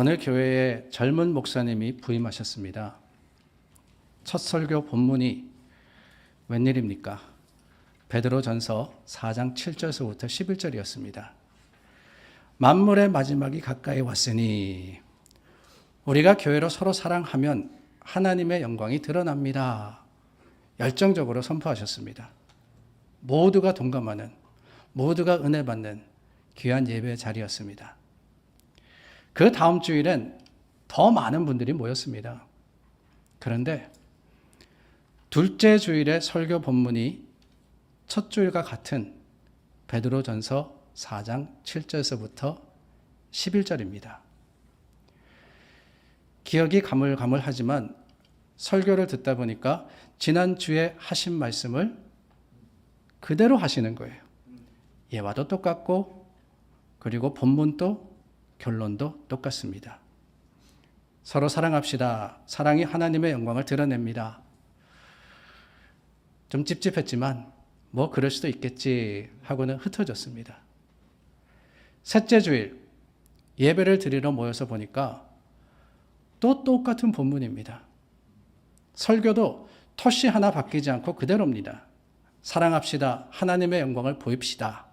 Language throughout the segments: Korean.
어느 교회에 젊은 목사님이 부임하셨습니다. 첫 설교 본문이 웬일입니까? 베드로 전서 4장 7절서부터 11절이었습니다. 만물의 마지막이 가까이 왔으니 우리가 교회로 서로 사랑하면 하나님의 영광이 드러납니다. 열정적으로 선포하셨습니다. 모두가 동감하는 모두가 은혜 받는 귀한 예배 자리였습니다. 그 다음 주일엔 더 많은 분들이 모였습니다. 그런데 둘째 주일의 설교 본문이 첫 주일과 같은 베드로전서 4장 7절에서부터 11절입니다. 기억이 가물가물하지만 설교를 듣다 보니까 지난 주에 하신 말씀을 그대로 하시는 거예요. 예와도 똑같고 그리고 본문도 결론도 똑같습니다. 서로 사랑합시다. 사랑이 하나님의 영광을 드러냅니다. 좀 찝찝했지만 뭐 그럴 수도 있겠지 하고는 흩어졌습니다. 셋째 주일 예배를 드리러 모여서 보니까 또 똑같은 본문입니다. 설교도 토시 하나 바뀌지 않고 그대로입니다. 사랑합시다. 하나님의 영광을 보입시다.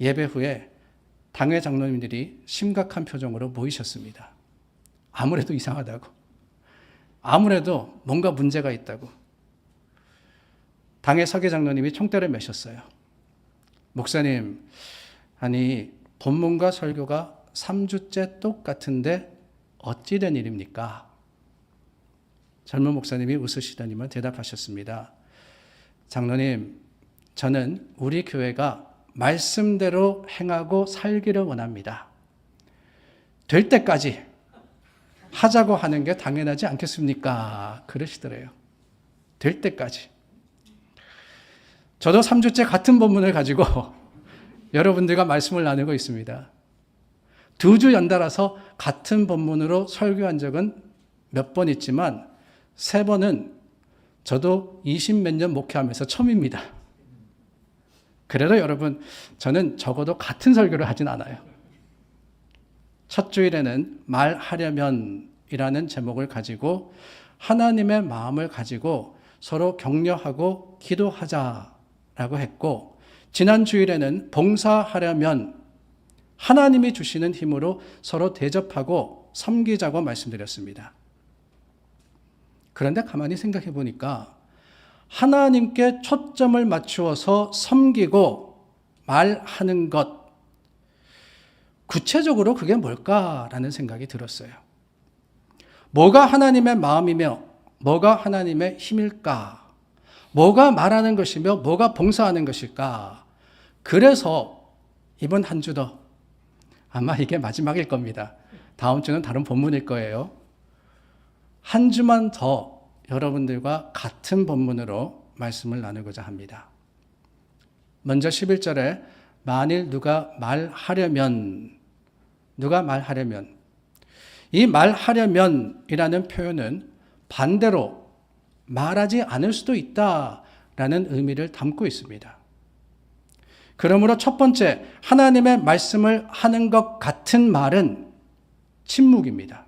예배 후에 당회 장로님들이 심각한 표정으로 모이셨습니다. 아무래도 이상하다고. 아무래도 뭔가 문제가 있다고. 당의 서계 장로님이 총대를 매셨어요. 목사님, 아니, 본문과 설교가 3주째 똑같은데 어찌 된 일입니까? 젊은 목사님이 웃으시더니만 대답하셨습니다. 장로님, 저는 우리 교회가 말씀대로 행하고 살기를 원합니다. 될 때까지 하자고 하는 게 당연하지 않겠습니까? 그러시더래요. 될 때까지. 저도 3주째 같은 본문을 가지고 여러분들과 말씀을 나누고 있습니다. 두 주 연달아서 같은 본문으로 설교한 적은 몇 번 있지만 세 번은 저도 20 몇 년 목회하면서 처음입니다. 그래도 여러분, 저는 적어도 같은 설교를 하진 않아요. 첫 주일에는 말하려면이라는 제목을 가지고 하나님의 마음을 가지고 서로 격려하고 기도하자라고 했고, 지난 주일에는 봉사하려면 하나님이 주시는 힘으로 서로 대접하고 섬기자고 말씀드렸습니다. 그런데 가만히 생각해 보니까 하나님께 초점을 맞추어서 섬기고 말하는 것, 구체적으로 그게 뭘까라는 생각이 들었어요. 뭐가 하나님의 마음이며 뭐가 하나님의 힘일까? 뭐가 말하는 것이며 뭐가 봉사하는 것일까? 그래서 이번 한 주도 아마 이게 마지막일 겁니다. 다음 주는 다른 본문일 거예요. 한 주만 더 여러분들과 같은 본문으로 말씀을 나누고자 합니다. 먼저 11절에 만일 누가 말하려면 누가 말하려면 이 말하려면이라는 표현은 반대로 말하지 않을 수도 있다라는 의미를 담고 있습니다. 그러므로 첫 번째 하나님의 말씀을 하는 것 같은 말은 침묵입니다.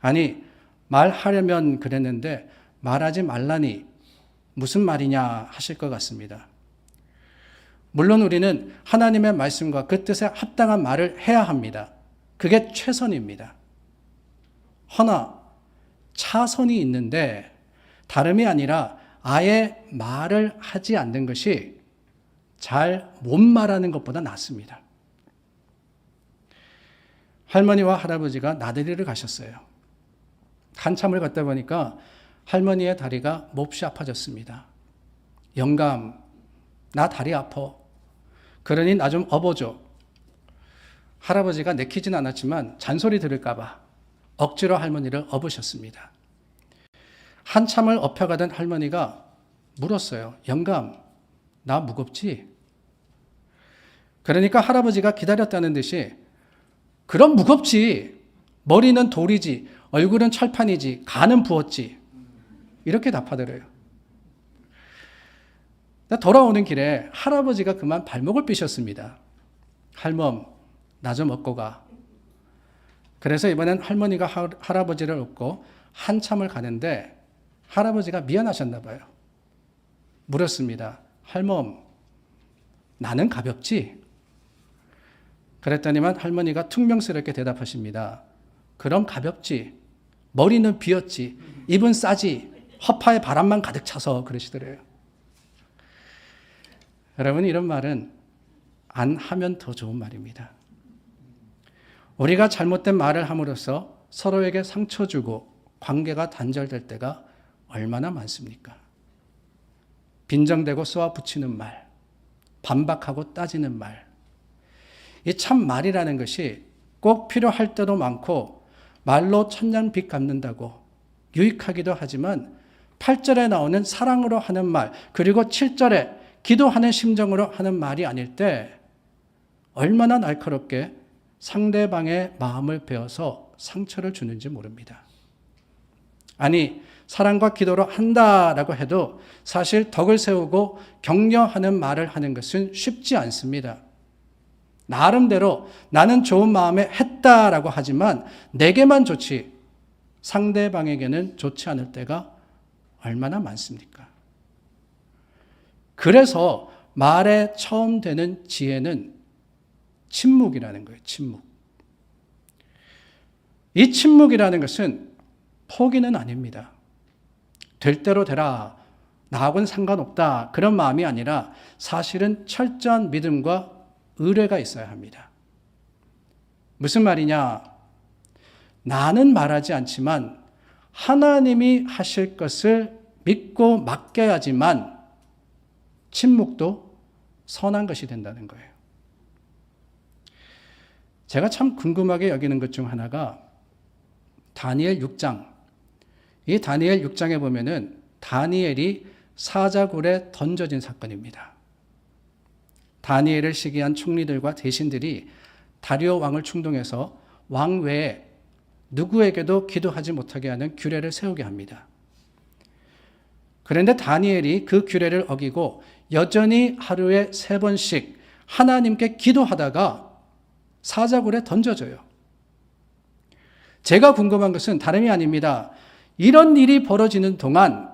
아니 말하려면 그랬는데 말하지 말라니 무슨 말이냐 하실 것 같습니다. 물론 우리는 하나님의 말씀과 그 뜻에 합당한 말을 해야 합니다. 그게 최선입니다. 허나 차선이 있는데 다름이 아니라 아예 말을 하지 않는 것이 잘 못 말하는 것보다 낫습니다. 할머니와 할아버지가 나들이를 가셨어요. 한참을 걷다 보니까 할머니의 다리가 몹시 아파졌습니다. 영감, 나 다리 아파. 그러니 나 좀 업어줘. 할아버지가 내키진 않았지만 잔소리 들을까봐 억지로 할머니를 업으셨습니다. 한참을 업혀가던 할머니가 물었어요. 영감, 나 무겁지? 그러니까 할아버지가 기다렸다는 듯이 그럼 무겁지. 머리는 돌이지. 얼굴은 철판이지. 간은 부었지. 이렇게 답하더래요. 돌아오는 길에 할아버지가 그만 발목을 삐셨습니다. 할멈, 나 좀 업고 가. 그래서 이번엔 할머니가 할- 할아버지를 업고 한참을 가는데 할아버지가 미안하셨나 봐요. 물었습니다. 할멈, 나는 가볍지? 그랬더니만 할머니가 퉁명스럽게 대답하십니다. 그럼 가볍지. 머리는 비었지. 입은 싸지. 허파에 바람만 가득 차서 그러시더래요. 여러분, 이런 말은 안 하면 더 좋은 말입니다. 우리가 잘못된 말을 함으로써 서로에게 상처 주고 관계가 단절될 때가 얼마나 많습니까? 빈정대고 쏘아 붙이는 말, 반박하고 따지는 말. 이 참 말이라는 것이 꼭 필요할 때도 많고 말로 천냥 빚 갚는다고 유익하기도 하지만 8절에 나오는 사랑으로 하는 말, 그리고 7절에 기도하는 심정으로 하는 말이 아닐 때 얼마나 날카롭게 상대방의 마음을 베어서 상처를 주는지 모릅니다. 아니, 사랑과 기도로 한다라고 해도 사실 덕을 세우고 격려하는 말을 하는 것은 쉽지 않습니다. 나름대로 나는 좋은 마음에 했다라고 하지만 내게만 좋지 상대방에게는 좋지 않을 때가 얼마나 많습니까? 그래서 말에 처음 되는 지혜는 침묵이라는 거예요. 침묵. 이 침묵이라는 것은 포기는 아닙니다. 될 대로 되라. 나하고는 상관없다. 그런 마음이 아니라 사실은 철저한 믿음과 의뢰가 있어야 합니다. 무슨 말이냐? 나는 말하지 않지만 하나님이 하실 것을 믿고 맡겨야지만 침묵도 선한 것이 된다는 거예요. 제가 참 궁금하게 여기는 것 중 하나가 다니엘 6장. 이 다니엘 6장에 보면은 다니엘이 사자굴에 던져진 사건입니다. 다니엘을 시기한 총리들과 대신들이 다리오 왕을 충동해서 왕 외에 누구에게도 기도하지 못하게 하는 규례를 세우게 합니다. 그런데 다니엘이 그 규례를 어기고 여전히 하루에 세 번씩 하나님께 기도하다가 사자굴에 던져져요. 제가 궁금한 것은 다름이 아닙니다. 이런 일이 벌어지는 동안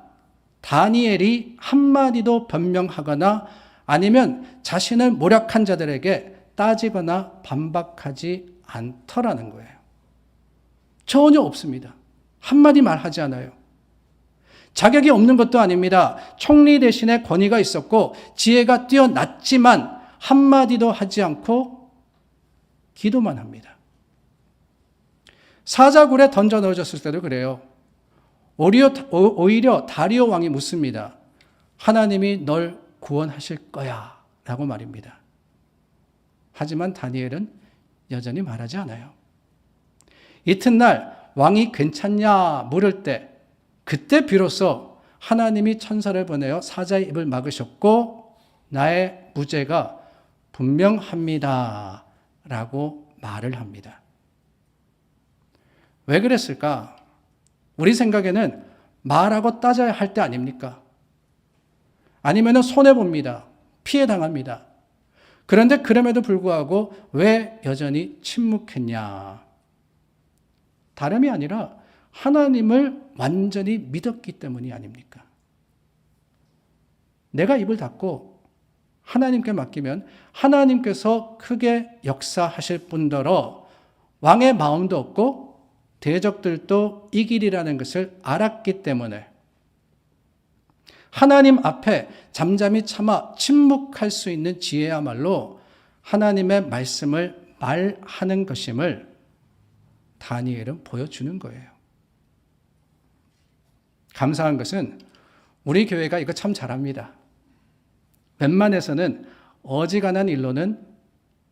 다니엘이 한마디도 변명하거나 아니면 자신을 모략한 자들에게 따지거나 반박하지 않더라는 거예요. 전혀 없습니다. 한마디 말하지 않아요. 자격이 없는 것도 아닙니다. 총리 대신에 권위가 있었고 지혜가 뛰어났지만 한마디도 하지 않고 기도만 합니다. 사자굴에 던져 넣어졌을 때도 그래요. 오히려, 오히려 다리오 왕이 묻습니다. 하나님이 널 구원하실 거야. 라고 말입니다. 하지만 다니엘은 여전히 말하지 않아요. 이튿날 왕이 괜찮냐 물을 때 그때 비로소 하나님이 천사를 보내어 사자의 입을 막으셨고 나의 무죄가 분명합니다. 라고 말을 합니다. 왜 그랬을까? 우리 생각에는 말하고 따져야 할 때 아닙니까? 아니면 손해 봅니다. 피해 당합니다. 그런데 그럼에도 불구하고 왜 여전히 침묵했냐? 다름이 아니라 하나님을 완전히 믿었기 때문이 아닙니까? 내가 입을 닫고 하나님께 맡기면 하나님께서 크게 역사하실 뿐더러 왕의 마음도 없고 대적들도 이길이라는 것을 알았기 때문에 하나님 앞에 잠잠히 참아 침묵할 수 있는 지혜야말로 하나님의 말씀을 말하는 것임을 다니엘은 보여주는 거예요. 감사한 것은 우리 교회가 이거 참 잘합니다. 웬만해서는 어지간한 일로는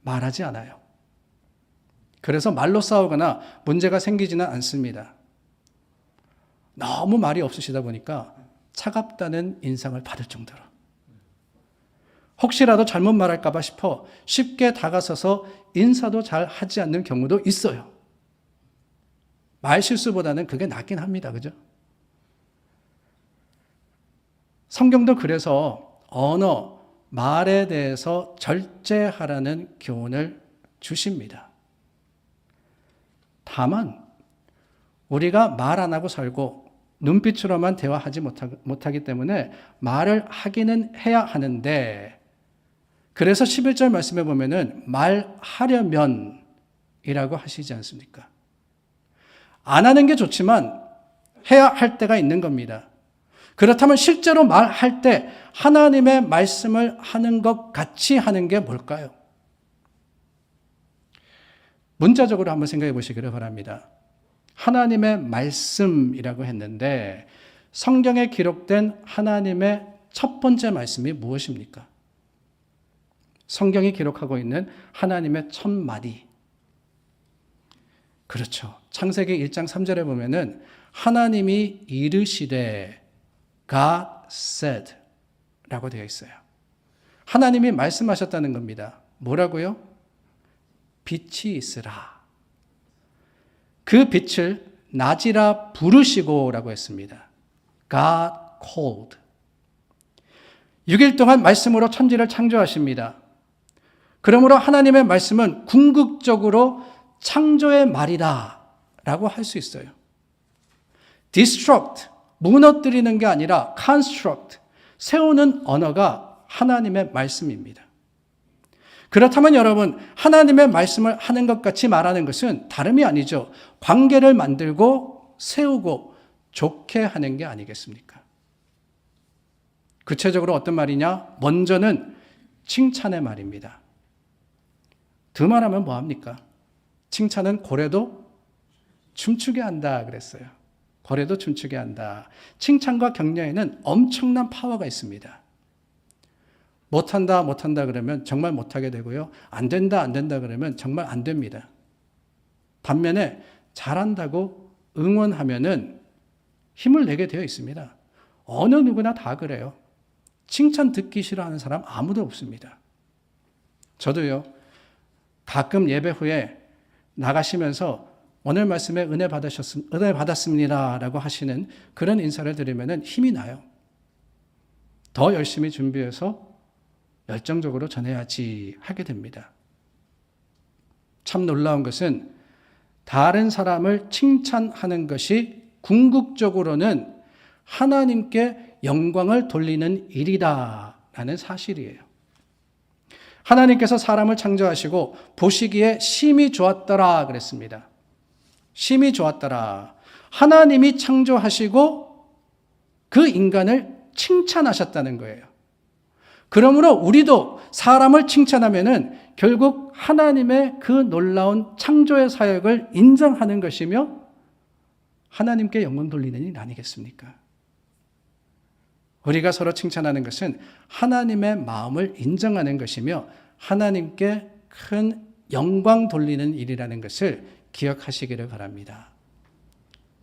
말하지 않아요. 그래서 말로 싸우거나 문제가 생기지는 않습니다. 너무 말이 없으시다 보니까 차갑다는 인상을 받을 정도로. 혹시라도 잘못 말할까봐 싶어 쉽게 다가서서 인사도 잘 하지 않는 경우도 있어요. 말 실수보다는 그게 낫긴 합니다. 그죠? 성경도 그래서 언어, 말에 대해서 절제하라는 교훈을 주십니다. 다만 우리가 말 안 하고 살고 눈빛으로만 대화하지 못하, 못하 기 때문에 말을 하기는 해야 하는데 그래서 11절 말씀에 보면은 말하려면 이라고 하시지 않습니까? 안 하는 게 좋지만 해야 할 때가 있는 겁니다. 그렇다면 실제로 말할 때 하나님의 말씀을 하는 것 같이 하는 게 뭘까요? 문자적으로 한번 생각해 보시기를 바랍니다. 하나님의 말씀이라고 했는데 성경에 기록된 하나님의 첫 번째 말씀이 무엇입니까? 성경이 기록하고 있는 하나님의 첫 마디. 그렇죠. 창세기 1장 3절에 보면은 하나님이 이르시되 God said 라고 되어 있어요. 하나님이 말씀하셨다는 겁니다. 뭐라고요? 빛이 있으라. 그 빛을 낮이라 부르시고라고 했습니다. God called. 6일 동안 말씀으로 천지를 창조하십니다. 그러므로 하나님의 말씀은 궁극적으로 창조의 말이다 라고 할 수 있어요. destruct, 무너뜨리는 게 아니라 construct, 세우는 언어가 하나님의 말씀입니다. 그렇다면 여러분, 하나님의 말씀을 하는 것 같이 말하는 것은 다름이 아니죠. 관계를 만들고 세우고 좋게 하는 게 아니겠습니까? 구체적으로 어떤 말이냐? 먼저는 칭찬의 말입니다. 더 말하면 뭐합니까? 칭찬은 고래도 춤추게 한다 그랬어요. 고래도 춤추게 한다. 칭찬과 격려에는 엄청난 파워가 있습니다. 못한다, 못한다 그러면 정말 못하게 되고요. 안 된다, 안 된다 그러면 정말 안 됩니다. 반면에 잘한다고 응원하면은 힘을 내게 되어 있습니다. 어느 누구나 다 그래요. 칭찬 듣기 싫어하는 사람 아무도 없습니다. 저도요, 가끔 예배 후에 나가시면서 오늘 말씀에 은혜 받으셨, 은혜 받았습니다. 라고 하시는 그런 인사를 드리면 힘이 나요. 더 열심히 준비해서 열정적으로 전해야지 하게 됩니다. 참 놀라운 것은 다른 사람을 칭찬하는 것이 궁극적으로는 하나님께 영광을 돌리는 일이다. 라는 사실이에요. 하나님께서 사람을 창조하시고 보시기에 심히 좋았더라 그랬습니다. 심히 좋았더라. 하나님이 창조하시고 그 인간을 칭찬하셨다는 거예요. 그러므로 우리도 사람을 칭찬하면은 결국 하나님의 그 놀라운 창조의 사역을 인정하는 것이며 하나님께 영광 돌리는 일 아니겠습니까? 우리가 서로 칭찬하는 것은 하나님의 마음을 인정하는 것이며 하나님께 큰 영광 돌리는 일이라는 것을 기억하시기를 바랍니다.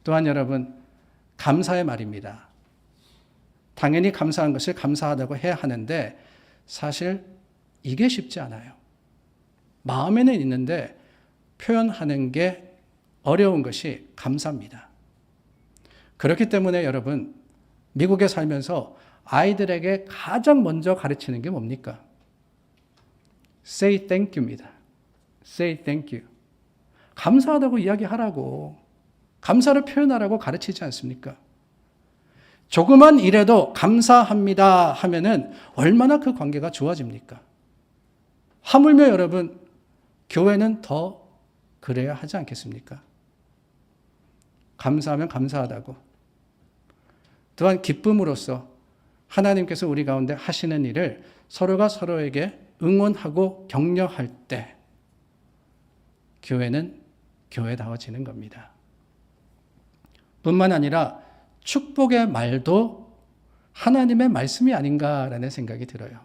또한 여러분, 감사의 말입니다. 당연히 감사한 것을 감사하다고 해야 하는데 사실 이게 쉽지 않아요. 마음에는 있는데 표현하는 게 어려운 것이 감사입니다. 그렇기 때문에 여러분, 미국에 살면서 아이들에게 가장 먼저 가르치는 게 뭡니까? Say thank you입니다. Say thank you. 감사하다고 이야기하라고. 감사를 표현하라고 가르치지 않습니까? 조그만 일에도 감사합니다 하면은 얼마나 그 관계가 좋아집니까? 하물며 여러분, 교회는 더 그래야 하지 않겠습니까? 감사하면 감사하다고. 또한 기쁨으로써 하나님께서 우리 가운데 하시는 일을 서로가 서로에게 응원하고 격려할 때 교회는 교회다워지는 겁니다. 뿐만 아니라 축복의 말도 하나님의 말씀이 아닌가라는 생각이 들어요.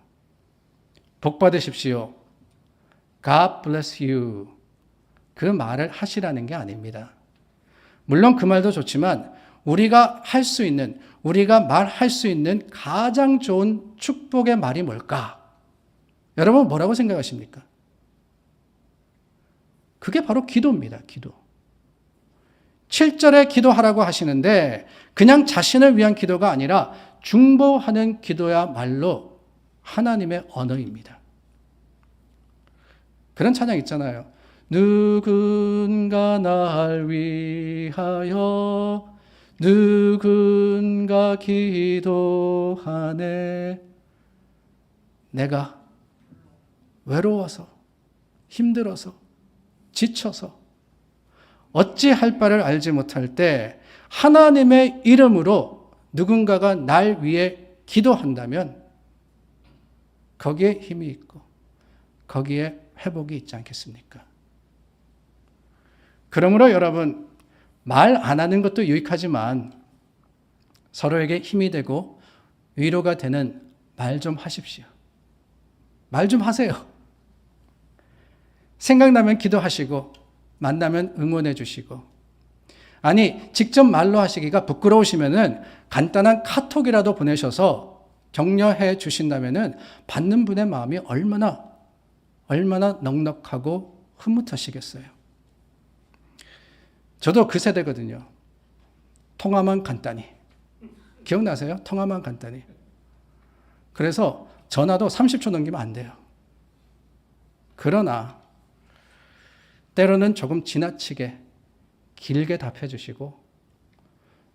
복 받으십시오. God bless you. 그 말을 하시라는 게 아닙니다. 물론 그 말도 좋지만 우리가 할 수 있는, 우리가 말할 수 있는 가장 좋은 축복의 말이 뭘까? 여러분 뭐라고 생각하십니까? 그게 바로 기도입니다. 기도. 7절에 기도하라고 하시는데 그냥 자신을 위한 기도가 아니라 중보하는 기도야말로 하나님의 언어입니다. 그런 찬양 있잖아요. 누군가 날 위하여 누군가 기도하네. 내가 외로워서, 힘들어서, 지쳐서, 어찌 할 바를 알지 못할 때 하나님의 이름으로 누군가가 날 위해 기도한다면 거기에 힘이 있고 거기에 회복이 있지 않겠습니까? 그러므로 여러분 말 안 하는 것도 유익하지만 서로에게 힘이 되고 위로가 되는 말 좀 하십시오. 말 좀 하세요. 생각나면 기도하시고 만나면 응원해 주시고 아니 직접 말로 하시기가 부끄러우시면은 간단한 카톡이라도 보내셔서 격려해 주신다면은 받는 분의 마음이 얼마나 얼마나 넉넉하고 흐뭇하시겠어요. 저도 그 세대거든요. 통화만 간단히. 기억나세요? 통화만 간단히. 그래서 전화도 30초 넘기면 안 돼요. 그러나 때로는 조금 지나치게 길게 답해 주시고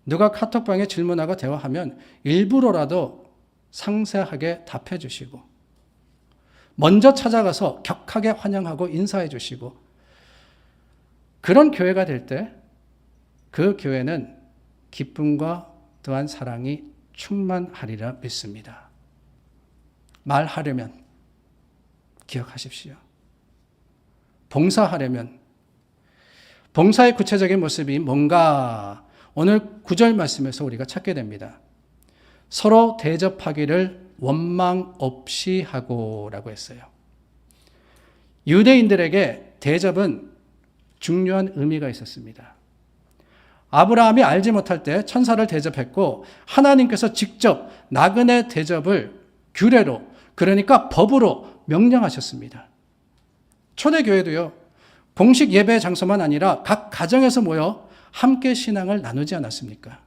누가 카톡방에 질문하고 대화하면 일부러라도 상세하게 답해 주시고 먼저 찾아가서 격하게 환영하고 인사해 주시고 그런 교회가 될 때 그 교회는 기쁨과 또한 사랑이 충만하리라 믿습니다. 말하려면 기억하십시오. 봉사하려면 봉사의 구체적인 모습이 뭔가 오늘 구절 말씀에서 우리가 찾게 됩니다. 서로 대접하기를 원망 없이 하고라고 했어요. 유대인들에게 대접은 중요한 의미가 있었습니다. 아브라함이 알지 못할 때 천사를 대접했고 하나님께서 직접 나그네 대접을 규례로 그러니까 법으로 명령하셨습니다. 초대교회도요. 공식 예배 장소만 아니라 각 가정에서 모여 함께 신앙을 나누지 않았습니까?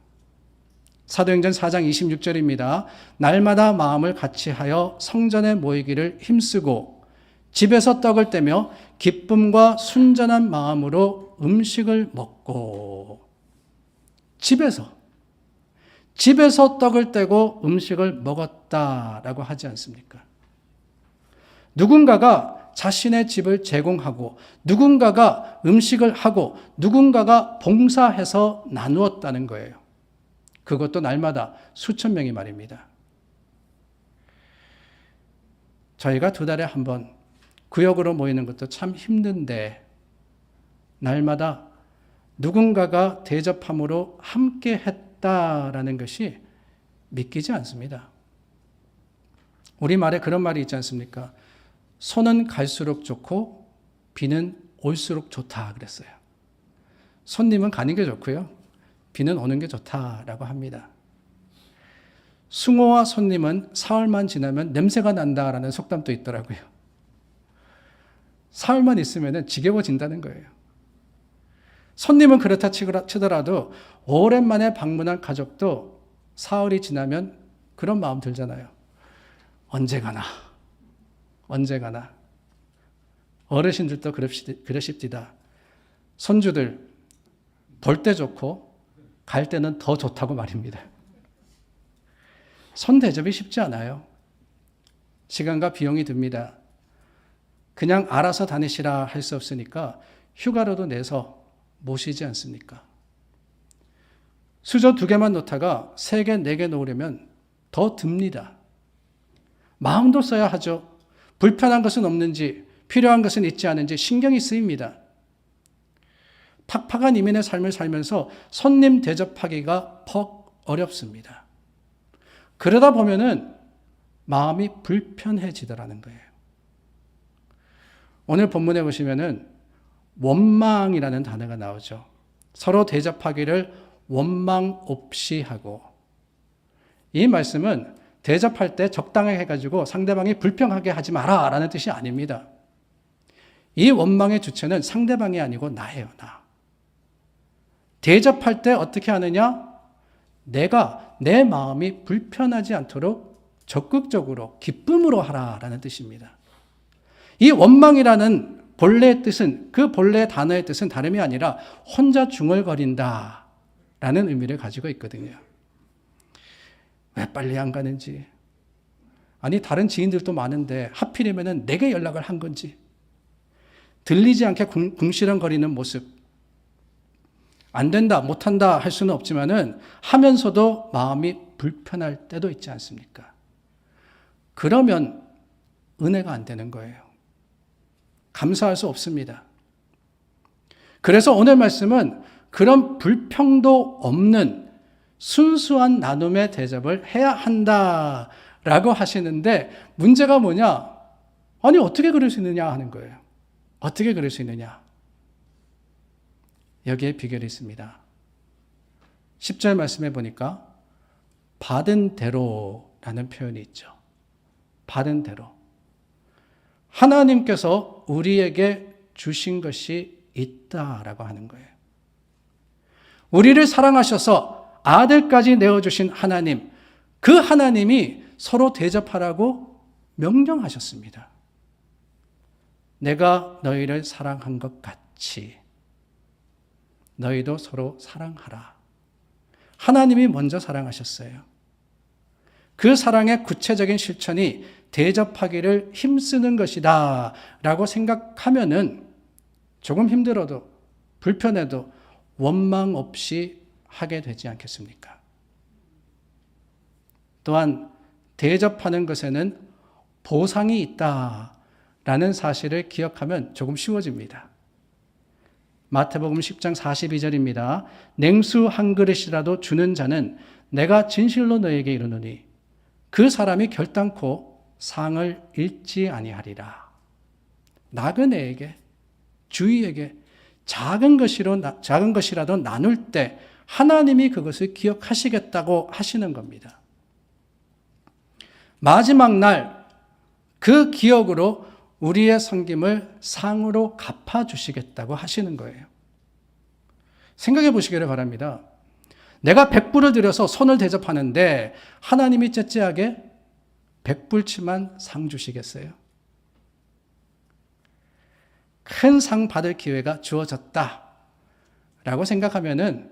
사도행전 4장 26절입니다. 날마다 마음을 같이 하여 성전에 모이기를 힘쓰고 집에서 떡을 떼며 기쁨과 순전한 마음으로 음식을 먹고 집에서 집에서 떡을 떼고 음식을 먹었다라고 하지 않습니까? 누군가가 자신의 집을 제공하고 누군가가 음식을 하고 누군가가 봉사해서 나누었다는 거예요. 그것도 날마다 수천 명이 말입니다. 저희가 두 달에 한 번 구역으로 모이는 것도 참 힘든데 날마다 누군가가 대접함으로 함께 했다라는 것이 믿기지 않습니다. 우리말에 그런 말이 있지 않습니까? 손은 갈수록 좋고 비는 올수록 좋다 그랬어요. 손님은 가는 게 좋고요. 비는 오는 게 좋다라고 합니다. 숭어와 손님은 사흘만 지나면 냄새가 난다라는 속담도 있더라고요. 사흘만 있으면 지겨워진다는 거예요. 손님은 그렇다 치더라도 오랜만에 방문한 가족도 사흘이 지나면 그런 마음 들잖아요. 언제 가나, 언제 가나. 어르신들도 그러십디다. 손주들 볼 때 좋고 갈 때는 더 좋다고 말입니다. 손 대접이 쉽지 않아요. 시간과 비용이 듭니다. 그냥 알아서 다니시라 할 수 없으니까 휴가로도 내서 모시지 않습니까? 수저 두 개만 놓다가 세 개, 네 개 놓으려면 더 듭니다. 마음도 써야 하죠. 불편한 것은 없는지, 필요한 것은 있지 않은지 신경이 쓰입니다. 팍팍한 이민의 삶을 살면서 손님 대접하기가 퍽 어렵습니다. 그러다 보면은 마음이 불편해지더라는 거예요. 오늘 본문에 보시면은 원망이라는 단어가 나오죠. 서로 대접하기를 원망 없이 하고 이 말씀은 대접할 때 적당하게 해가지고 상대방이 불평하게 하지 마라 라는 뜻이 아닙니다. 이 원망의 주체는 상대방이 아니고 나예요, 나. 대접할 때 어떻게 하느냐? 내가 내 마음이 불편하지 않도록 적극적으로 기쁨으로 하라 라는 뜻입니다. 이 원망이라는 본래의 뜻은 그 본래 단어의 뜻은 다름이 아니라 혼자 중얼거린다 라는 의미를 가지고 있거든요. 왜 빨리 안 가는지. 아니 다른 지인들도 많은데 하필이면은 내게 연락을 한 건지. 들리지 않게 궁, 궁시렁거리는 모습. 안 된다, 못 한다 할 수는 없지만은 하면서도 마음이 불편할 때도 있지 않습니까? 그러면 은혜가 안 되는 거예요. 감사할 수 없습니다. 그래서 오늘 말씀은 그런 불평도 없는 순수한 나눔의 대접을 해야 한다 라고 하시는데 문제가 뭐냐? 아니, 어떻게 그럴 수 있느냐 하는 거예요. 어떻게 그럴 수 있느냐? 여기에 비결이 있습니다. 10절 말씀해 보니까 받은 대로라는 표현이 있죠. 받은 대로. 하나님께서 우리에게 주신 것이 있다라고 하는 거예요. 우리를 사랑하셔서 아들까지 내어주신 하나님, 그 하나님이 서로 대접하라고 명령하셨습니다. 내가 너희를 사랑한 것 같이 너희도 서로 사랑하라. 하나님이 먼저 사랑하셨어요. 그 사랑의 구체적인 실천이 대접하기를 힘쓰는 것이다 라고 생각하면은 조금 힘들어도 불편해도 원망 없이 하게 되지 않겠습니까? 또한 대접하는 것에는 보상이 있다 라는 사실을 기억하면 조금 쉬워집니다. 마태복음 10장 42절입니다. 냉수 한 그릇이라도 주는 자는 내가 진실로 너에게 이르노니 그 사람이 결단코 상을 잃지 아니하리라. 나그네에게 주위에게 작은 것이로 작은 것이라도 나눌 때 하나님이 그것을 기억하시겠다고 하시는 겁니다. 마지막 날 그 기억으로 우리의 섬김을 상으로 갚아 주시겠다고 하시는 거예요. 생각해 보시기를 바랍니다. 내가 백불을 들여서 손을 대접하는데 하나님이 째째하게 백불치만 상 주시겠어요? 큰 상 받을 기회가 주어졌다. 라고 생각하면은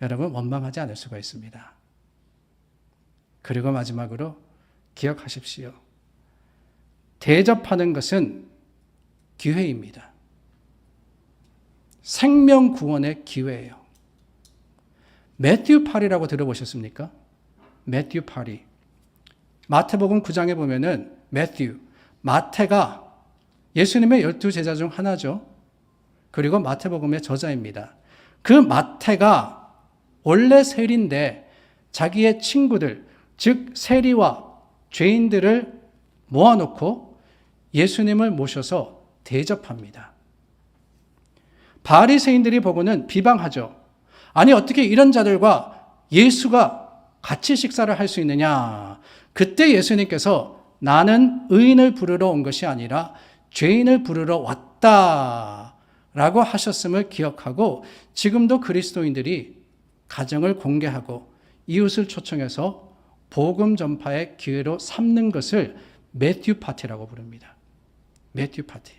여러분 원망하지 않을 수가 있습니다. 그리고 마지막으로 기억하십시오. 대접하는 것은 기회입니다. 생명 구원의 기회예요. 매튜 파리라고 들어보셨습니까? 매튜 파리. 마태복음 9장에 보면은 매튜, 마태가 예수님의 열두 제자 중 하나죠. 그리고 마태복음의 저자입니다. 그 마태가 원래 세리인데 자기의 친구들, 즉 세리와 죄인들을 모아놓고 예수님을 모셔서 대접합니다. 바리새인들이 보고는 비방하죠. 아니 어떻게 이런 자들과 예수가 같이 식사를 할 수 있느냐? 그때 예수님께서 나는 의인을 부르러 온 것이 아니라 죄인을 부르러 왔다. 라고 하셨음을 기억하고 지금도 그리스도인들이 가정을 공개하고 이웃을 초청해서 복음 전파의 기회로 삼는 것을 매튜 파티라고 부릅니다. 매튜 파티.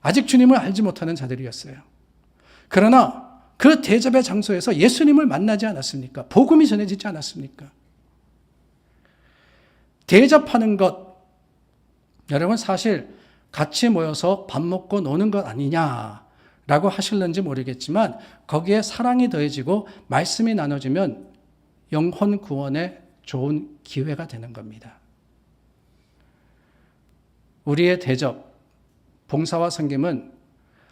아직 주님을 알지 못하는 자들이었어요. 그러나 그 대접의 장소에서 예수님을 만나지 않았습니까? 복음이 전해지지 않았습니까? 대접하는 것, 여러분 사실 같이 모여서 밥 먹고 노는 것 아니냐 라고 하실는지 모르겠지만 거기에 사랑이 더해지고 말씀이 나눠지면 영혼 구원에 좋은 기회가 되는 겁니다. 우리의 대접, 봉사와 섬김은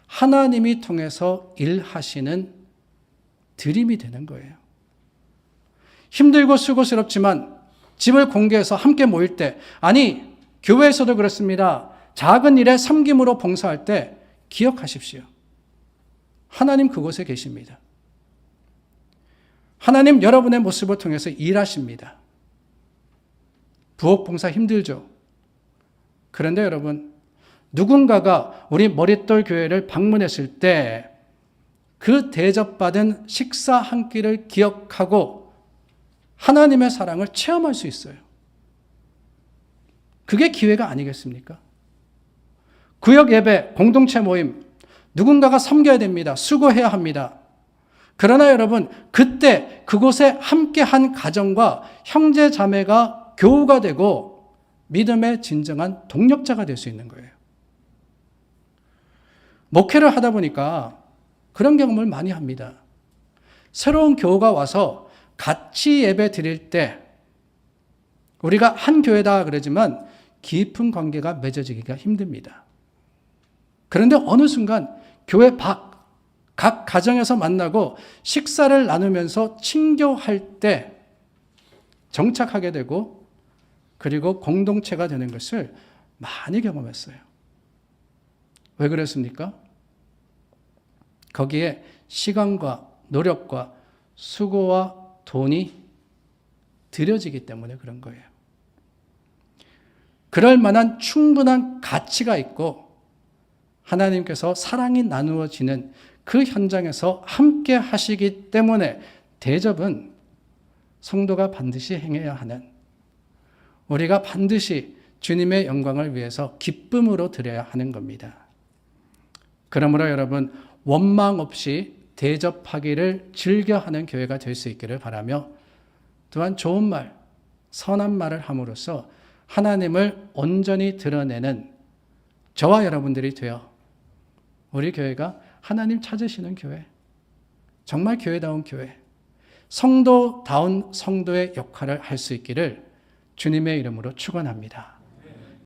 하나님이 통해서 일하시는 드림이 되는 거예요. 힘들고 수고스럽지만 집을 공개해서 함께 모일 때, 아니, 교회에서도 그렇습니다. 작은 일에 섬김으로 봉사할 때 기억하십시오. 하나님 그곳에 계십니다. 하나님 여러분의 모습을 통해서 일하십니다. 부엌 봉사 힘들죠? 그런데 여러분, 누군가가 우리 머릿돌 교회를 방문했을 때 그 대접받은 식사 한 끼를 기억하고 하나님의 사랑을 체험할 수 있어요. 그게 기회가 아니겠습니까? 구역 예배, 공동체 모임, 누군가가 섬겨야 됩니다. 수고해야 합니다. 그러나 여러분, 그때 그곳에 함께 한 가정과 형제 자매가 교우가 되고 믿음의 진정한 동력자가 될 수 있는 거예요. 목회를 하다 보니까 그런 경험을 많이 합니다. 새로운 교우가 와서 같이 예배 드릴 때 우리가 한 교회다 그러지만 깊은 관계가 맺어지기가 힘듭니다. 그런데 어느 순간 교회 밖, 각 가정에서 만나고 식사를 나누면서 친교할 때 정착하게 되고 그리고 공동체가 되는 것을 많이 경험했어요. 왜 그랬습니까? 거기에 시간과 노력과 수고와 돈이 들여지기 때문에 그런 거예요. 그럴 만한 충분한 가치가 있고 하나님께서 사랑이 나누어지는 그 현장에서 함께 하시기 때문에 대접은 성도가 반드시 행해야 하는 우리가 반드시 주님의 영광을 위해서 기쁨으로 드려야 하는 겁니다. 그러므로 여러분 원망 없이 대접하기를 즐겨 하는 교회가 될 수 있기를 바라며 또한 좋은 말, 선한 말을 함으로써 하나님을 온전히 드러내는 저와 여러분들이 되어 우리 교회가 하나님 찾으시는 교회, 정말 교회다운 교회, 성도다운 성도의 역할을 할 수 있기를 주님의 이름으로 축원합니다.